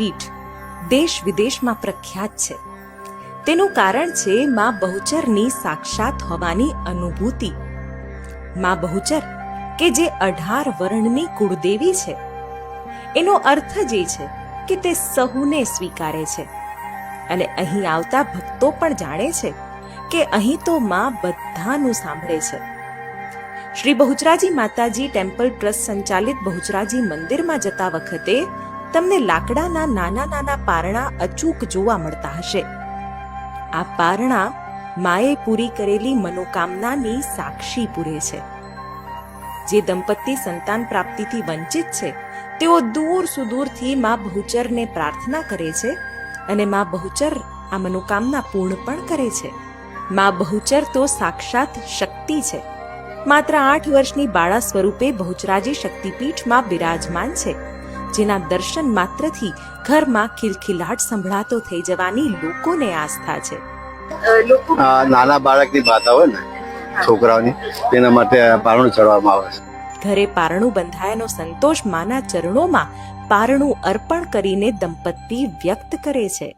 શક્તિપીઠ દેશ વિદેશમાં પ્રખ્યાત છે. તેનું કારણ છે મા બહુચરની સાક્ષાત હોવાની અનુભૂતિ. મા બહુચર, કે જે અઢાર વર્ણની કુળદેવી છે, એનો અર્થ જ એ છે કે તે સહુને સ્વીકારે છે. અને અહીં આવતા ભક્તો પણ જાણે છે કે અહીં તો માં બધાનું સાંભળે છે. શ્રી બહુચરાજી માતાજી ટેમ્પલ ટ્રસ્ટ સંચાલિત બહુચરાજી મંદિરમાં જતા વખતે તમને લાકડાના નાના નાના પારણા અચૂક જોવા મળતા હશે. આ પારણા માએ પૂરી કરેલી મનોકામનાની સાક્ષી પૂરે છે. જે દંપતી સંતાન પ્રાપ્તિથી વંચિત છે, તેઓ દૂર સુદૂરથી મા બહુચરને પ્રાર્થના કરે છે અને મા બહુચર આ મનોકામના પૂર્ણ પણ કરે છે. મા બહુચર તો સાક્ષાત શક્તિ છે. માત્ર આઠ વર્ષની બાળા સ્વરૂપે બહુચરાજી શક્તિપીઠમાં બિરાજમાન છે. જેના દર્શન માત્રથી ઘરમાં ખિલખિલાટ સંભળાતો થઈ જવાની લોકોને આસ્થા છે. નાના બાળકની માતા હોય ને છોકરાઓની તેના માટે પારણું ચડવામાં આવે છે. ઘરે પારણું બંધાયાનો સંતોષ માના ચરણોમાં પારણું અર્પણ કરીને દંપતી વ્યક્ત કરે છે.